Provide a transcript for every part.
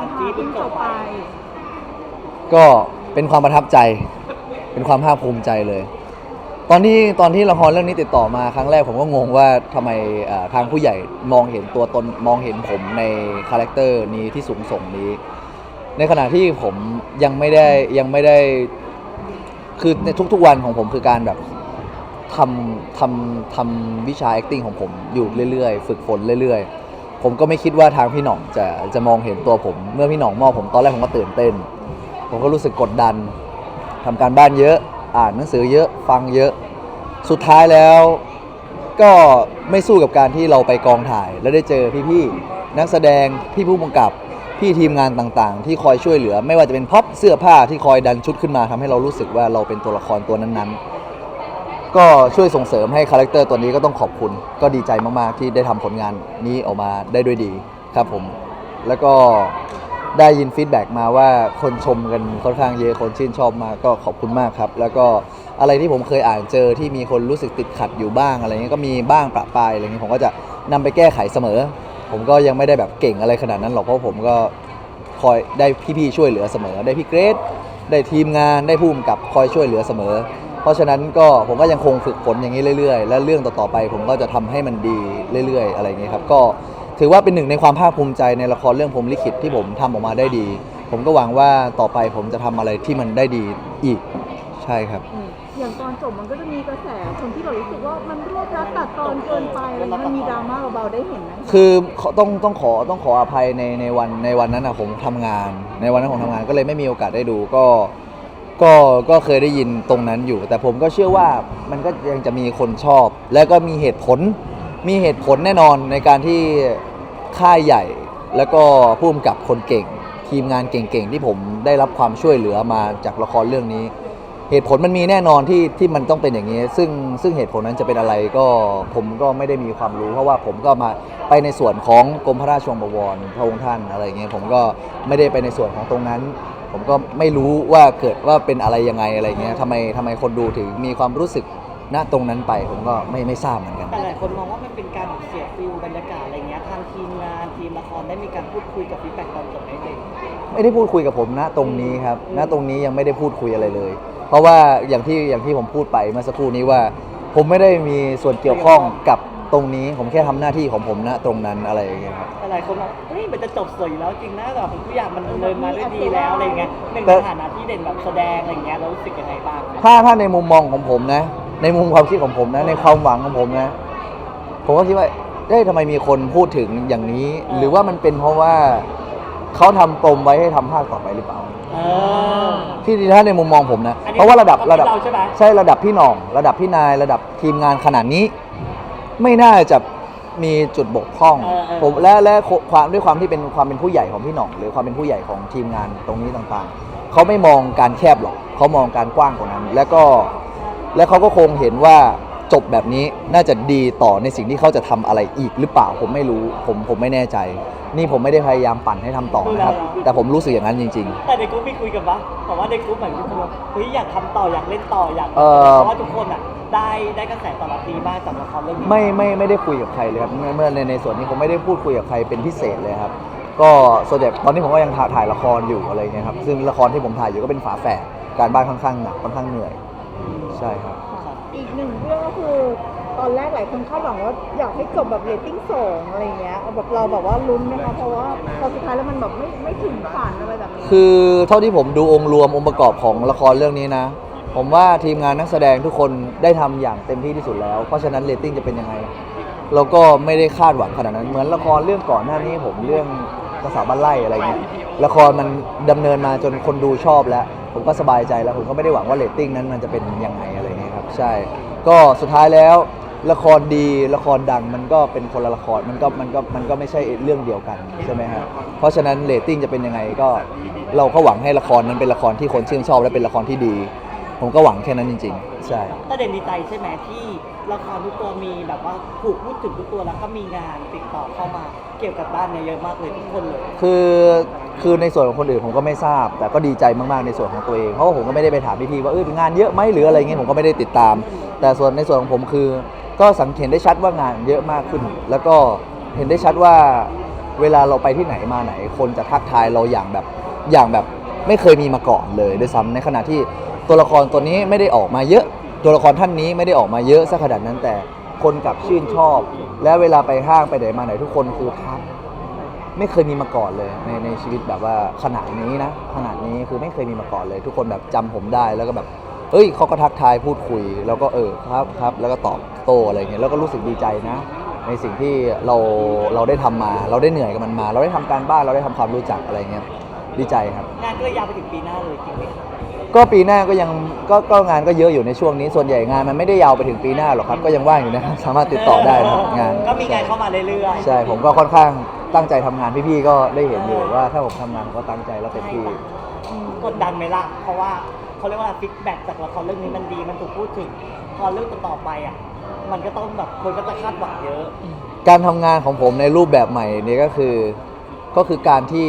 รที่ค่ะเพิ่งจบไปไป ก็เป็นความประทับใจ เป็นความภาคภูมิใจเลย ตอนที่ตอนที่ละครเรื่องนี้ติดต่อมาครั้งแรกผมก็งงว่าทำไมเอ่อทางผู้ใหญ่มองเห็นตัวตนมองเห็นผมในคาแรคเตอร์นี้ที่สูงส่งนี้ ในขณะที่ผมยังไม่ได้ยังไม่ได้ คือในทุกๆวันของผมคือการแบบทำทำทำวิชา acting ของผมอยู่เรื่อยๆ ฝึกฝนเรื่อยๆ ผมก็ไม่คิดว่าทางพี่หน่องจะจะมองเห็นตัวผม เมื่อพี่หน่องมอบผมตอนแรกผมก็ตื่นเต้น ผมก็รู้สึกกดดันทำการบ้านเยอะ อ่านหนังสือเยอะฟังเยอะ สุดท้ายแล้ว ก็ไม่สู้กับการที่เราไปกองถ่าย แล้วได้เจอพี่ๆนักแสดงพี่ผู้กำกับพี่ทีมงานต่างๆ ที่คอยช่วยเหลือ ไม่ว่าจะเป็นพ็อปเสื้อผ้าที่คอยดันชุดขึ้นมาทำให้เรารู้สึกว่าเราเป็นตัวละครตัวนั้นๆ ก็ช่วยส่งเสริมให้คาแรคเตอร์ตัวนี้ก็ต้องขอบคุณ ก็ดีใจมาก ๆ ที่ได้ทำผลงานนี้ออกมาได้ด้วยดีครับผม แล้วก็ได้ยินฟีดแบ็กมาว่าคนชมกันค่อนข้างเยอะคนชื่นชอบมากก็ขอบคุณมากครับ แล้วก็อะไรที่ผมเคยอ่านเจอที่มีคนรู้สึกติดขัดอยู่บ้างอะไรเงี้ยก็มีบ้างประปรายอะไรเงี้ยผมก็จะนำไปแก้ไขเสมอ ผมก็ยังไม่ได้แบบเก่งอะไรขนาดนั้นหรอกเพราะผมก็คอยได้พี่ๆช่วยเหลือเสมอ ได้พี่เกรซได้ทีมงานได้ผู้กำกับคอยช่วยเหลือเสมอ เพราะฉะนั้นก็ผมก็ยังคงฝึกฝนอย่างนี้เรื่อยๆ และเรื่องต่อๆไป ผมก็จะทำให้มันดีเรื่อย ๆ อะไรอย่างเงี้ยครับก็ถือว่าเป็นหนึ่งในความภาคภูมิใจในละครเรื่องผมลิขิตที่ผมทำออกมาได้ดี ผมก็หวังว่าต่อไปผมจะทำอะไรที่มันได้ดีอีกใช่ครับอืมอย่างตอนจบมันก็จะมีกระแสคนที่แบบรู้สึกว่ามันรวบรัดตัดตอนเกินไปอะไรเงี้ยมันมีดราม่าเบาๆได้เห็นไหมคือขอต้องต้องขอต้องขออภัยในในวันในวันนั้นนะผมทำงาน ในวันนั้นผมทำงานก็เลยไม่มีโอกาสได้ดูก็ ก็ก็เคยได้ยินตรงนั้นอยู่ แต่ผมก็เชื่อว่ามันก็ยังจะมีคนชอบ และก็มีเหตุผลมีเหตุผลแน่นอนในการที่ค่ายใหญ่ แล้วก็พุ่มกับคนเก่ง ทีมงานเก่งๆ ที่ผมได้รับความช่วยเหลือมาจากละครเรื่องนี้ เหตุผลมันมีแน่นอนที่ที่มันต้องเป็นอย่างนี้ ซึ่งซึ่งเหตุผลนั้นจะเป็นอะไรก็ผมก็ไม่ได้มีความรู้ เพราะว่าผมก็มาไปในส่วนของกรมพระราชวังบวรพระองค์ท่านอะไรอย่างเงี้ยผมก็ไม่ได้ไปในส่วนของตรงนั้น ผมก็ไม่รู้ว่าเกิดว่าเป็นอะไรยังไงอะไรเงี้ยทำไมทำไมคนดูถึงมีความรู้สึกณตรงนั้นไปผมก็ไม่ไม่ทราบเหมือนกัน แต่หลายคนมองว่ามันเป็นการเสียฟิลบรรยากาศอะไรเงี้ยทางทีมงานทีมละครได้มีการพูดคุยกับฟีดแบ็กตอนจบไหมเด็กไม่ได้พูดคุยกับผมณตรงนี้ครับณตรงนี้ยังไม่ได้พูดคุยอะไรเลยเพ ราะว่าอย่างที่อย่างที่ผมพูดไปเมื่อสักครู่นี้ว่า ผมไม่ได้มีส่วนเกี่ยวข้องกับตรงนี้ผมแค่ทำหน้าที่ของผมณตรงนั้นอะไรอย่างเงี้ยครับแต่หลายคนบอกเฮ้ยมันจะจบสวยอยู่แล้วจริงนะแบบทุกอย่างมันดำเนินมาด้วยดีแล้วอะไรเงี้ยหนึ่งแต่ ในฐานะที่เด่นแบบแสดงอะไรเงี้ยเรารู้สึกยังไงบ้างถ้าถ้าในมุมมองของผมนะ ในมุมความคิดของผมนะ ในความหวังของผมนะ ผมก็คิดว่าเอ้ยทำไมมีคนพูดถึงอย่างนี้ หรือว่ามันเป็นเพราะว่า เขาทำปมไว้ให้ทำภาคต่อไปหรือเปล่า เออ ที่ถ้าในมุมมองผมนะ อันนี้เพราะว่าระดับความคิดระดับเราใช่ไหมใช่ระดับพี่หน่อง ระดับพี่นายระดับทีมงานขนาดนี้ ไม่น่าจะมีจุดบกพร่อง เออเออ ผมและและความด้วยความที่เป็นความเป็นผู้ใหญ่ของพี่หน่อง หรือความเป็นผู้ใหญ่ของทีมงานตรงนี้ต่างๆ เขาไม่มองการแคบหรอกเขามองการกว้างกว่านั้น แล้วก็และเขาก็คงเห็นว่า จบแบบนี้น่าจะดีต่อในสิ่งที่เขาจะทำอะไรอีกหรือเปล่าผมไม่รู้ผมผมไม่แน่ใจ นี่ผมไม่ได้พยายามปั่นให้ทำต่อนะครับแต่ผมรู้สึกอย่างนั้นจริง ๆ แต่ในกรุ๊ปมีคุยกันปะแต่ว่าในกรุ๊ปเหมือนทุกคนบอกเฮ้ยอยากทำต่ออยากเล่นต่ออยากเอ่อ เพราะว่าทุกคนอะได้ได้กระแสตอบรับดีมากจากละครเรื่องนี้ไม่ไม่ไม่ได้คุยกับใครเลยครับเมื่อเมื่อในในส่วนนี้ผมไม่ได้พูดคุยกับใครเป็นพิเศษเลยครับ ก็ส่วนใหญ่ตอนนี้ผมก็ยังถ่ายถ่ายละครอยู่อะไรเงี้ยครับซึ่งละครที่ผมถ่ายอยู่ก็เป็นฝาแฝดการบ้านค่อนข้างหนักค่อนข้างเหนื่อย ใช่ครับ อีกหนึ่งเรื่องก็คือ ตอนแรกหลายคนคาดหวังว่าอยากให้จบแบบเรตติ้งสองอะไรเงี้ยแบบเราแบบว่าลุ้นนะคะเพราะว่าพอสุดท้ายแล้วมันแบบไม่ไม่ถึงฝันอะไรแบบนี้คือเท่าที่ผมดูองค์รวมองค์ประกอบของละครเรื่องนี้นะ ผมว่าทีมงานนักแสดงทุกคนได้ทำอย่างเต็มที่ที่สุดแล้ว เพราะฉะนั้นเรตติ้งจะเป็นยังไง เราก็ไม่ได้คาดหวังขนาดนั้นเหมือนละครเรื่องก่อนหน้านี้ผมเรื่องกระสาวบ้านไร่อะไรเงี้ยละครมันดำเนินมาจนคนดูชอบแล้ว ผมก็สบายใจแล้วผมก็ไม่ได้หวังว่าเรตติ้งนั้นมันจะเป็นยังไงอะไร ใช่ ก็สุดท้ายแล้วละครดีละครดังมันก็เป็นคนละละครมันก็มันก็มันก็ไม่ใช่เรื่องเดียวกันใช่ไหมครับเพราะฉะนั้นเรตติ้งจะเป็นยังไงก็เราก็หวังให้ละครนั้นเป็นละครที่คนชื่นชอบและเป็นละครที่ดี ผมก็หวังแค่นั้นจริง ๆ ใช่แต่เด่นดีใจใช่ไหมที่ละครทุกตัวมีแบบว่าถูกพูดถึงทุกตัวแล้วก็มีงานติดต่อเข้ามาเกี่ยวกับบ้านเนี่ยเยอะมากเลยทุกคนเลย คือ คือในส่วนของคนอื่นผมก็ไม่ทราบ แต่ก็ดีใจมากๆในส่วนของตัวเองเพราะว่าผมก็ไม่ได้ไปถามพี่ๆว่าเอองานเยอะไหมหรืออะไรเงี้ยผมก็ไม่ได้ติดตาม แต่ส่วนในส่วนของผมคือ ก็สังเกตได้ชัดว่างานเยอะมากขึ้น แล้วก็เห็นได้ชัดว่าเวลาเราไปที่ไหนมาไหน คนจะทักทายเราอย่างแบบอย่างแบบไม่เคยมีมาก่อนเลยด้วยซ้ำในขณะที่ตัวละครตัวนี้ไม่ได้ออกมาเยอะ ตัวละครท่านนี้ไม่ได้ออกมาเยอะสักขนาดนั้นแต่คนกลับชื่นชอบ และเวลาไปห้างไปไหนมาไหนทุกคนคือทัก ไม่เคยมีมาก่อนเลยในในชีวิตแบบว่าขนาดนี้นะขนาดนี้คือไม่เคยมีมาก่อนเลย ทุกคนแบบจำผมได้แล้วก็แบบเอ้ยเขาก็ทักทายพูดคุย แล้วก็เออครับครับแล้วก็ตอบโต้อะไรเงี้ยแล้วก็รู้สึกดีใจนะ ในสิ่งที่เราเราได้ทำมา เราได้เหนื่อยกับมันมา เราได้ทำการบ้านเราได้ทำความรู้จักอะไรเงี้ย ดีใจครับ งานก็เลยยาวไปถึงปีหน้าเลยจริงไหมครับก็ปีหน้าก็ยังก็ก็งานก็เยอะอยู่ในช่วงนี้ส่วนใหญ่งานมันไม่ได้ยาวไปถึงปีหน้าหรอกครับ ก็ยังว่างอยู่นะครับสามารถติดต่อได้นะครับงานก็มีงานเข้ามาเรื่อยๆ ใช่ผมก็ค่อนข้างตั้งใจทำงานพี่ๆก็ได้เห็นอยู่ว่าถ้าผมทำงานผมก็ตั้งใจแล้วเต็มที่กดดันไหมล่ะ เพราะว่าเขาเรียกว่าฟีดแบ็กจากละครเรื่องนี้มันดี มันถูกพูดถึง พอเรื่องต่อๆไปอะ มันก็ต้องแบบคนก็จะคาดหวังเยอะ การทำงานของผมในรูปแบบใหม่เนี่ยก็คือ ก็คือการที่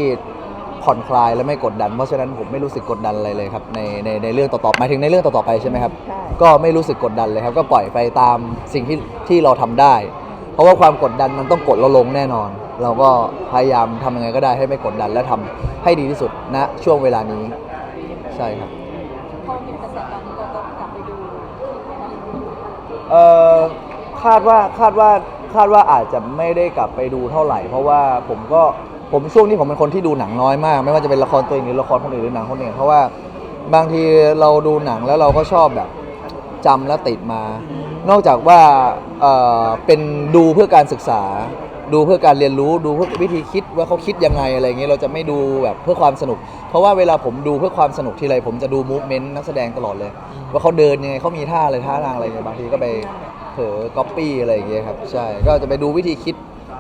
ผ่อนคลายและไม่กดดัน เพราะฉะนั้นผมไม่รู้สึกกดดันอะไรเลยครับในในในเรื่องต่อๆหมายถึงในเรื่องต่อๆไปใช่ไหมครับ ใช่ ก็ไม่รู้สึกกดดันเลยครับ ก็ปล่อยไปตามสิ่งที่ที่เราทำได้ เพราะว่าความกดดันมันต้องกดเราลงแน่นอน เราก็พยายามทำยังไงก็ได้ให้ไม่กดดันและทำให้ดีที่สุดณช่วงเวลานี้ ใช่ครับ พอเห็นกระแสตอนนี้เราก็กลับไปดูเอ่อคาดว่าคาดว่าคาดว่าอาจจะไม่ได้กลับไปดูเท่าไหร่ เพราะว่าผมก็ ผมช่วงนี้ผมเป็นคนที่ดูหนังน้อยมาก ไม่ว่าจะเป็นละครตัวเองหรือละครคนอื่นหรือหนังคนอื่นเพราะว่าบางทีเราดูหนังแล้วเราก็ชอบแบบจำแล้วติดมา นอกจากว่าเอ่อเป็นดูเพื่อการศึกษา ดูเพื่อการเรียนรู้ดูเพื่อวิธีคิดว่าเขาคิดยังไงอะไรเงี้ยเราจะไม่ดูแบบเพื่อความสนุก เพราะว่าเวลาผมดูเพื่อความสนุกทีไรผมจะดูมูฟเมนต์นักแสดงตลอดเลย ว่าเขาเดินยังไงเขามีท่าอะไรท่าทางอะไรเงี้ยบางทีก็ไปเผลอก๊อปปี้อะไรอย่างเงี้ยครับใช่ก็จะไปดูวิธีคิด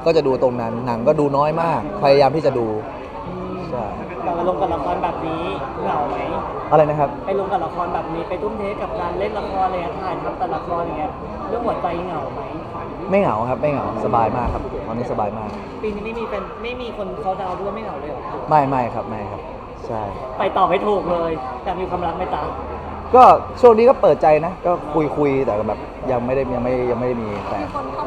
ก็จะดูตรงนั้น หนังก็ดูน้อยมาก พยายามที่จะดูใช่เรามาลงกับละครแบบนี้เหงาไหมอะไรนะครับ ไปลงกับละครแบบนี้ไปทุ่มเทกับการเล่นละครอะไรถ่ายทำแต่ละครอย่างเงี้ยเรื่องหัวใจเหงาไหมไม่เหงาครับไม่เหงาสบายมากครับตอนนี้สบายมาก ปีนี้ไม่มีเป็นไม่มีคนเขาดาวน์ด้วยไม่เหงาเลยเหรอไม่ไม่ครับไม่ครับ ใช่ ไปต่อไม่ถูกเลยแต่มีความรักไม่ตามก็ช่วงนี้ก็เปิดใจนะ ก็คุยคุยแต่แบบยังไม่ได้ยังไม่ยังไม่ได้มีแฟน คนเข้า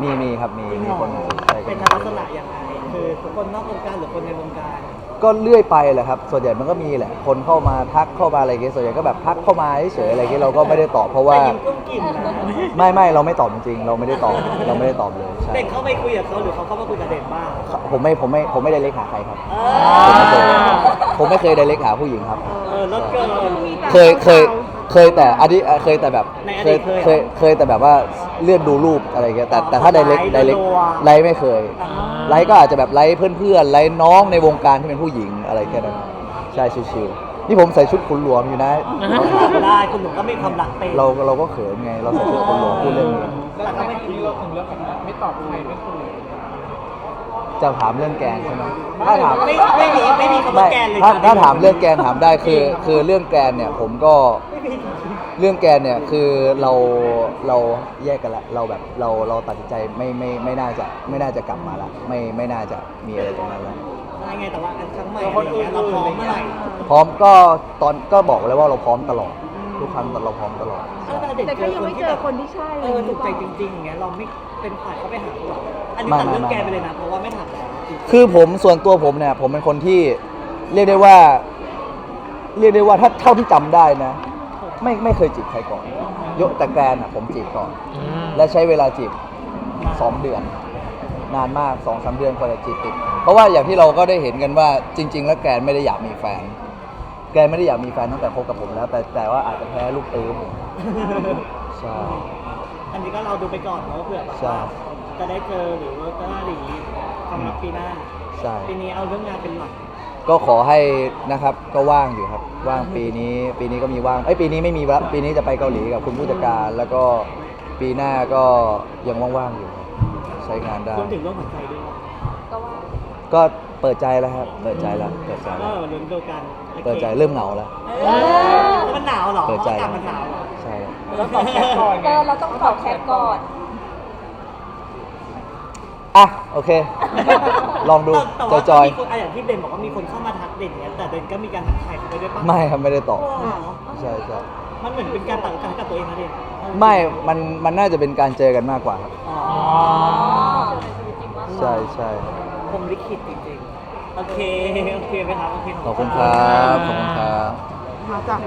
มาจีบเขาเป็นมีมีครับมีจริงมีเหรอคนมาจีบใช่เป็นครับลักษณะยังไงคือคนนอกวงการหรือคนในวงการก็เลื่อยไปแหละครับ ส่วนใหญ่มันก็มีแหละ คนเข้ามาทักเข้ามาอะไรเงี้ยส่วนใหญ่ก็แบบทักเข้ามาเฉยๆอะไรเงี้ยเราก็ไม่ได้ตอบเพราะว่า แต่ยิ้มกุ้มกิ่มนะไม่ไม่เราไม่ตอบจริงๆเราไม่ได้ตอบเราไม่ได้ตอบเลยใช่เด็กเข้าไปคุยกับเขาหรือเขาเข้ามาคุยกับเด็กบ้าง ผมไม่ผมไม่ผมไม่ได้เล็กหาใครครับ เอผมไม่เคยอผมไม่เคยได้เล็กหาผู้หญิงครับ เออรถเกิน เคยเคยเคยแต่อันนี้เอ่อเคยแต่แบบในอเคดียตเคยเหรอ เคยเคยแต่แบบว่า เลื่อนดูรูปอะไรเงี้ยแต่อ๋อแต่ถ้าไดเล็กไลค์ไดเล็กรัวไลค์ไม่เคยอ่าไลค์ก็อาจจะแบบไลค์เพื่อนๆไลค์น้องในวงการที่เป็นผู้หญิงอะไรแค่นั้นใช่ชิวๆนี่ผมใส่ชุดขุนหลวงอยู่นะไม่ได้คุณหนุ่มก็มีความรักเป็นเราเราก็เขินไง เราใส่ชุดขุนหลวงพูดเล่นไงแต่เขาไม่ถึงเราถึงเรื่องแบบไม่ตอบใครไม่คุยจะถามเรื่องแกงใช่ไหมถ้าถามไม่ไม่มีไม่มีคำว่าไม่แกนเลยถ้าค่ะถ้าถามเรื่องแกนถามได้คือคือเรื่องแกนเนี่ยผมก็ไม่มี เรื่องแกนเนี่ยคือเราเราแยกกันละเราแบบเราเราตัดสินใจไม่ไม่ไม่น่าจะไม่น่าจะกลับมาละไม่ไม่น่าจะมีอะไรตรงนั้นแล้วใช่ไงแต่ว่าอันครั้งใหม่อะไรอย่างเงี้ยเราพร้อมเมื่อไหร่พร้อมก็ตอนก็บอกเลยว่าเราพร้อมตลอดทุกครั้งเราพร้อมตลอดถ้าเด็กแต่เจก็อยังคนไม่ที่เจแบอบคนที่ใช่เออถูกใจจริงริงๆอย่างเงี้ยเราไม่เป็นฝ่ายเขาไปหาเขาหรอกอันนี้ไม่ตัดเรื่องไม่แกนไปเลยนะเพราะว่าไม่ถามแล้วจริงๆ คือผมส่วนตัวผมเนี่ยผมเป็นคนที่เรียกได้ว่า เรียกได้ว่าถ้าเท่าที่จำได้นะ ไม่ไม่เคยจีบใครก่อนยกแต่แกรนอะผมจีบก่อนและใช้เวลาจีบสองเดือน นานมากสองสามเดือนกว่าจะจีบติดเพราะว่าอย่างที่เราก็ได้เห็นกันว่าจริง ๆ แล้วแกรนไม่ได้อยากมีแฟน แกรนไม่ได้อยากมีแฟนตั้งแต่คบกับผมแล้ว แต่แต่ว่าอาจจะแพ้ลูกตื้อผมใช่ อันนี้ก็เราดูไปก่อนเนาะเผื่อแบบใช่ ว่าจะได้เจอหรือว่าจะได้หลีความรักปีหน้า ใช่ ปีนี้เอาเรื่องงานเป็นหลัก ก็ขอให้นะครับก็ว่างอยู่ครับว่างปีนี้ ปีนี้ก็มีว่างเอ้ยปีนี้ไม่มีละปีนี้จะไปเกาหลีกับคุณผู้จัดการ แล้วก็ปีหน้าก็ยังว่างๆอยู่ครับใช้งานได้รวมถึงเรื่องหัวใจด้วยก็ว่าก็เปิดใจแล้วครับเปิดใจแล้วเปิดใจก็แล้วลุ้นดูกันโอคเปิดใจเริ่มเหงาแล้ว เออมันหนาวเหรอเปิดใจ อากาศมันหนาวเหรอใช่ครับแล้วตอบแชทก่อนไงเออเราต้องตอบแชทก่อน อะโอเค ลองดูแต่ว่าจอยมีคนอะอย่างที่เด่นบอกว่ามีคนเข้ามาทักเด่นเนี้ยแต่เด่นก็มีการทักทายเขาไปด้วยปะๆไม่ครับไม่ได้ตอบโอ้เหรอใช่ใช่มันเหมือนเป็นการตัดการกับตัวเองนะเด่นไม่มันมันน่าจะเป็นการเจอกันมากกว่าครับอ๋อเจอในชีวิตจริงว่าใช่ใช่เผมลิขิตจริงๆโอเคโอเคไหมครับโอเค ขอบคุณครับขอบคุณครับ มาจาก